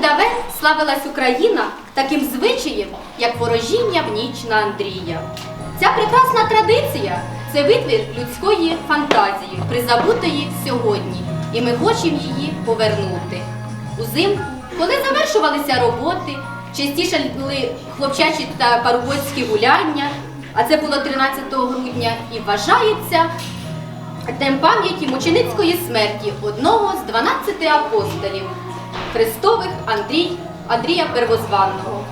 Давен славилась Україна таким звичаєм, як ворожіння в ніч на Андрія. Ця прекрасна традиція це витвір людської фантазії, призабутої сьогодні, і ми хочемо її повернути. Узимку, коли завершувалися роботи, частіше були хлопчачі та парубоцькі гуляння, а це було 13 грудня, і вважається Днем пам'яті мученицької смерті одного з 12 апостолів Христових Андрій, Андрія Первозванного.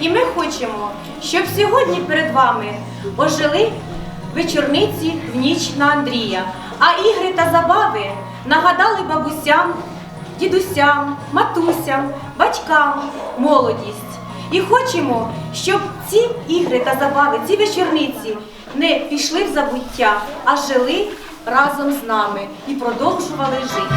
І ми хочемо, щоб сьогодні перед вами ожили вечорниці в ніч на Андрія, а ігри та забави нагадали бабусям, дідусям, матусям, батькам молодість. І хочемо, щоб ці ігри та забави, ці вечорниці не пішли в забуття, а жили разом з нами і продовжували жити.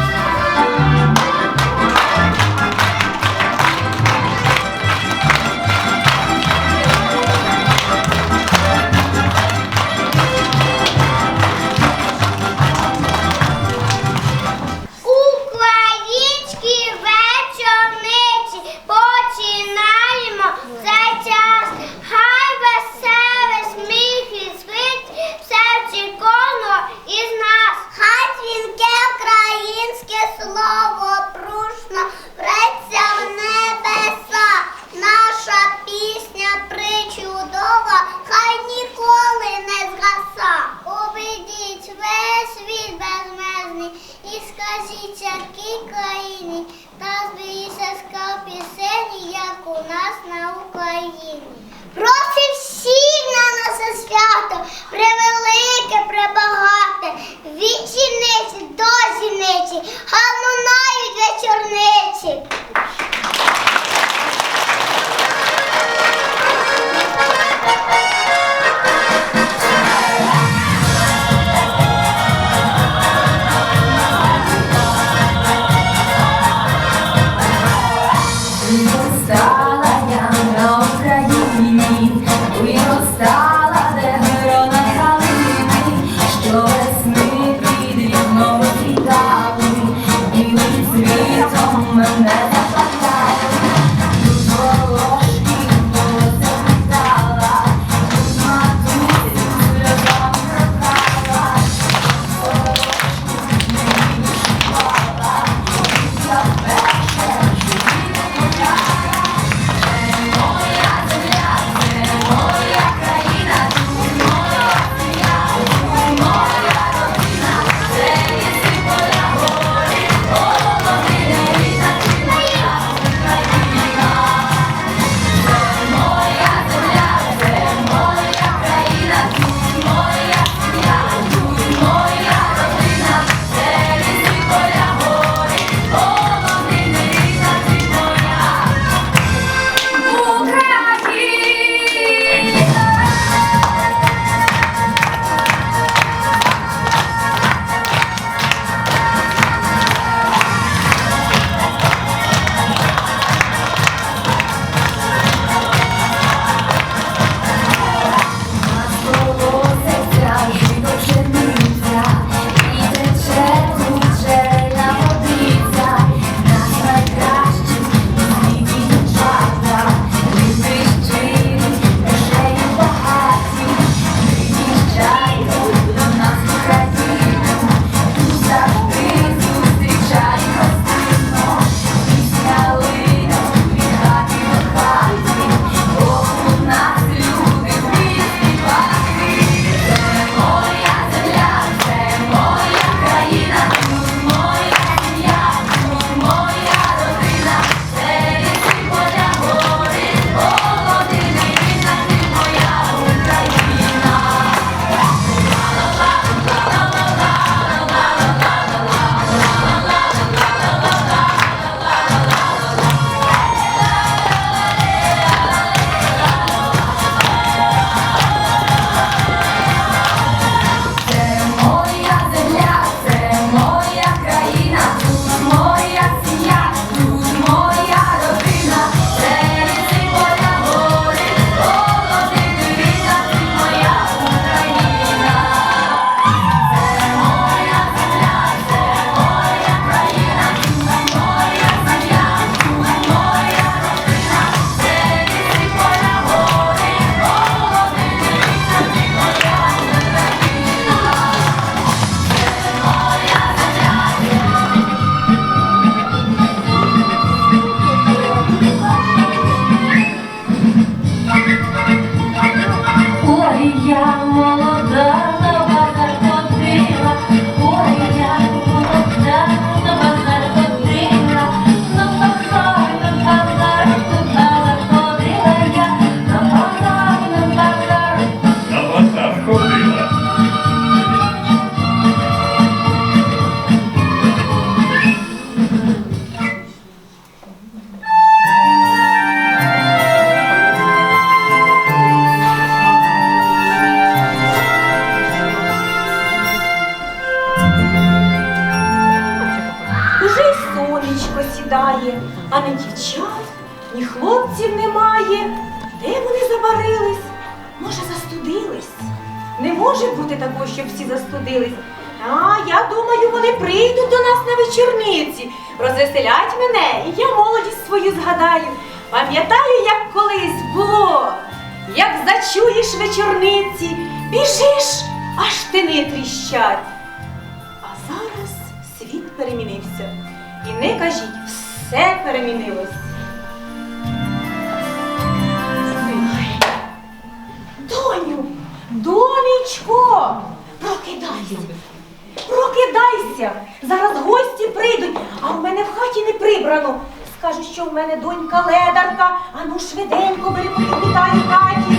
Країни, країні та скал пісені, як у нас на Україні. Просить всіх на наше свято, превелике, пребагате, від жіниці до жіниці, гану навіть вечорниці. Бути такого, щоб всі застудились. А я думаю, вони прийдуть до нас на вечорниці, розвеселять мене, і я молодість свою згадаю. Пам'ятаю, як колись було. Як зачуєш вечорниці, біжиш, аж тини тріщать. А зараз світ перемінився. І не кажіть, все перемінилось. Доню, донечко, прокидайся. Прокидайся. Зараз гості прийдуть, а в мене в хаті не прибрано. Скажуть, що в мене донька ледарка, а ну швиденько бери привітай в хаті.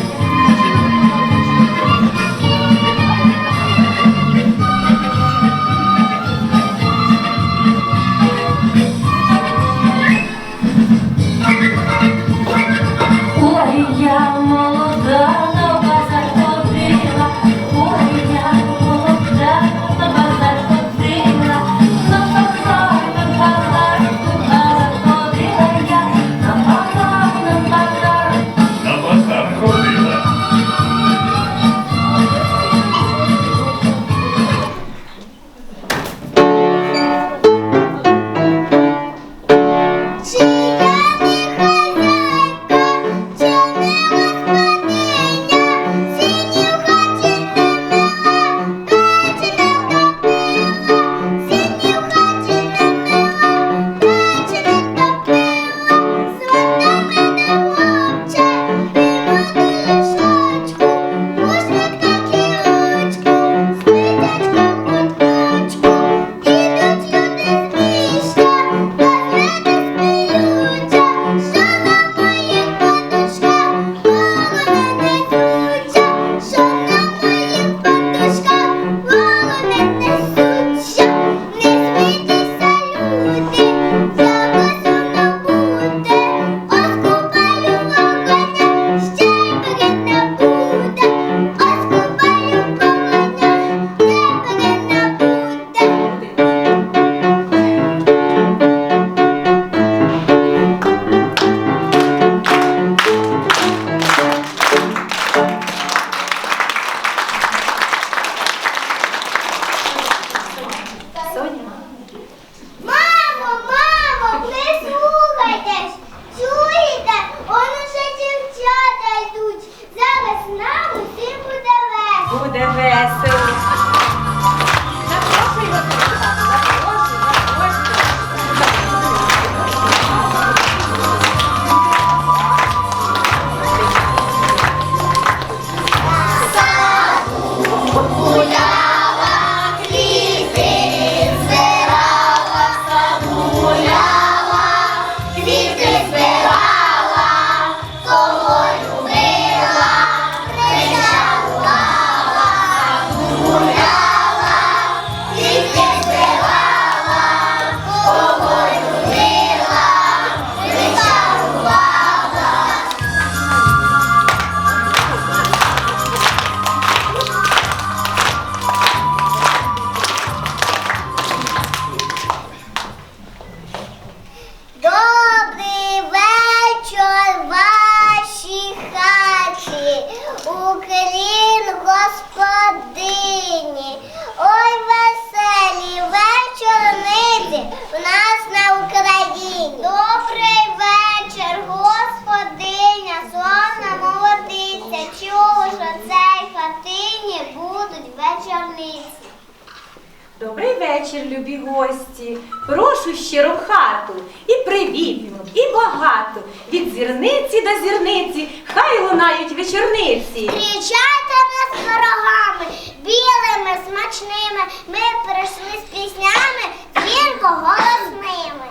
Добрий вечір, любі гості. Прошу щиро в хату і привітно, і багато. Від зірниці до зірниці хай лунають вечорниці. Зустрічайте нас ворогами, білими, смачними. Ми прийшли з піснями дзвінко голосними.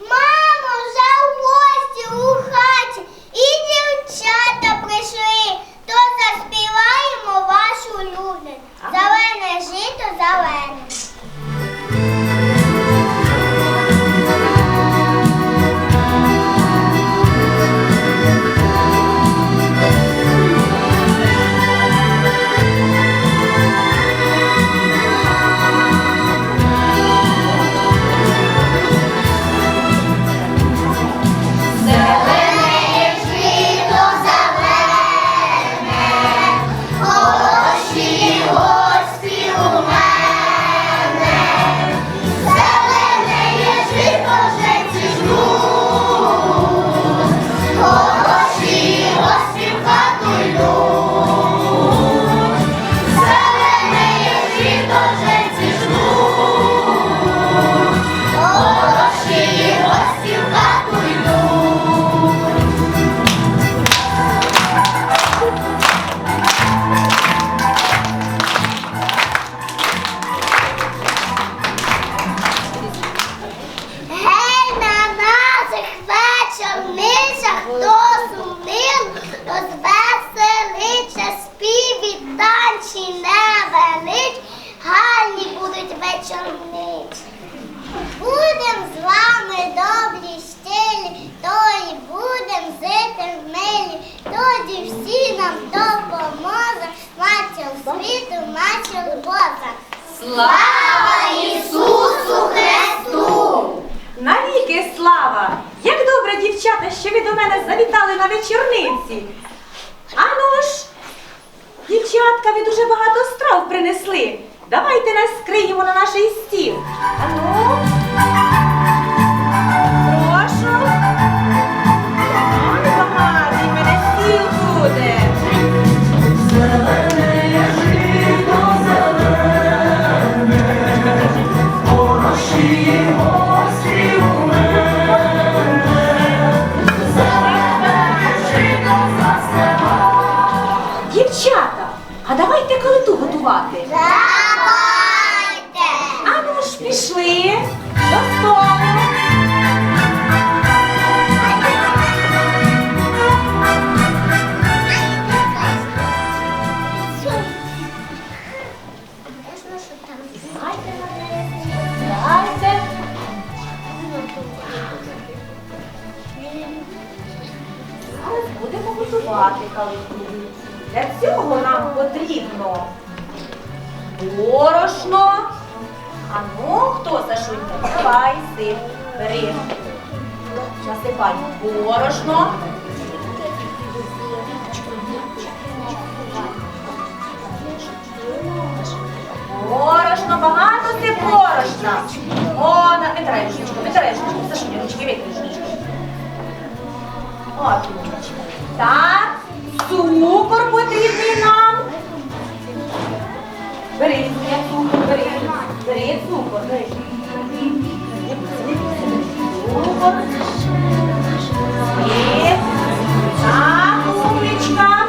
Мамо, вже в гості у хаті, і дівчата прийшли, то заспіваємо вашу улюблену. Зелене жито, зелене. Дівчатка, дуже багато страв принесли. Давайте нас скриємо на наш стіл. Ану. Прошу. Ой, багатий мене стіл буде. Ану Насипай борошно. Борошно, багато ти борошна. О, на, витирай ручку. Сашуня, ручки витри ручку. От. Так, цукор потрібний нам. Бери, цукор, бери. Бери цукор, бери. Цукор. Так, умничка.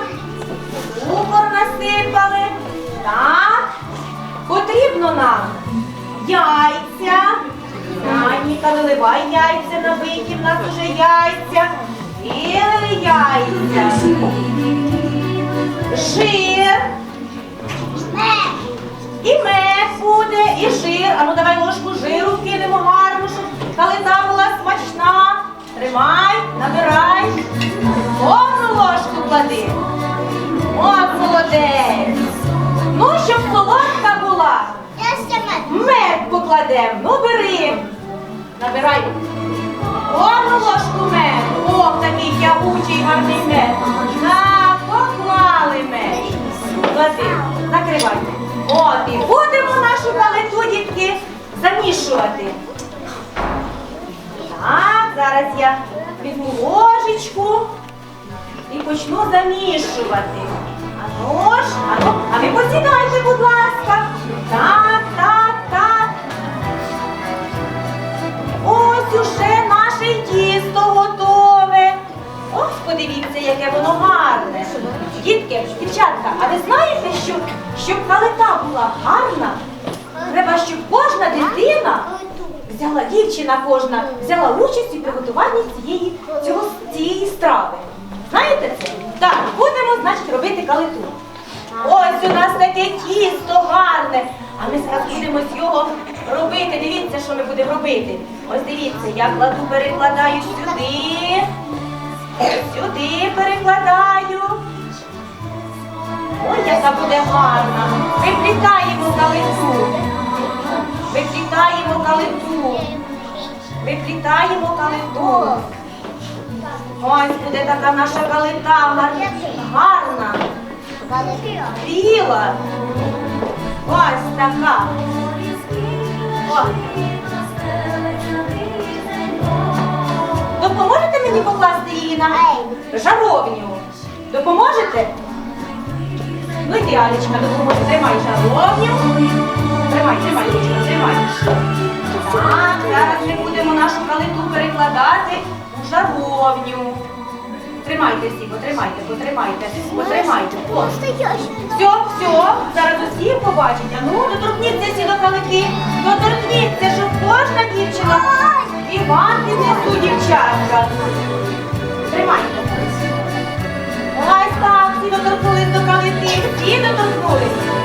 Цукор насипали. Так. Потрібно нам яйця. Аніка, виливай яйця, набиті в нас уже яйця. Тримай, набирай. Повну ложку клади. От молодець. Ну, щоб солодка була, мед. покладемо. Ну бери. Набирай. Повну ложку меду. О, такий тягучий гарний мед. На, поклали мед. Клади, накривайте. От, і будемо нашу калиту, дітки, замішувати. Так, зараз я візьму ложечку і почну замішувати. Ану ж, ану, а ви посідайте, будь ласка. Так, так, так. Ось уже наше тісто готове. Ось подивіться, яке воно гарне. Дітки, дівчатка, а ви знаєте, що щоб калита була гарна, треба, щоб кожна дитина взяла, дівчина кожна, взяла участь у приготуванні цієї, цього, цієї страви. Знаєте це? Так, будемо, значить, робити калиту. Ось у нас таке тісто гарне. А ми зараз будемо з його робити. Дивіться, що ми будемо робити. Ось дивіться, я кладу, перекладаю сюди. Сюди перекладаю. Ой, яка буде гарна. Виплітаємо калиту. Виплітаємо калиту. Виплітаємо калиту. Ось буде така наша калита гарна. Біла. Ось така. Допоможете мені покласти її на жаровню? Допоможете? Ну йди, Алічка, допоможи. Тримай жаровню. Тримай, тримай, Алічка, тримай. Так, зараз ми будемо нашу калиту перекладати у жаровню. Тримайте всі, потримайте, потримайте, потримайте. О. Все, все, зараз усі побачать. А ну, доторкніться всі до калики. Доторкніться, щоб кожна дівчина і вам піднесу дівчатка. Тримайте. Ось так, всі доторкнулись до калити, всі доторкнулись.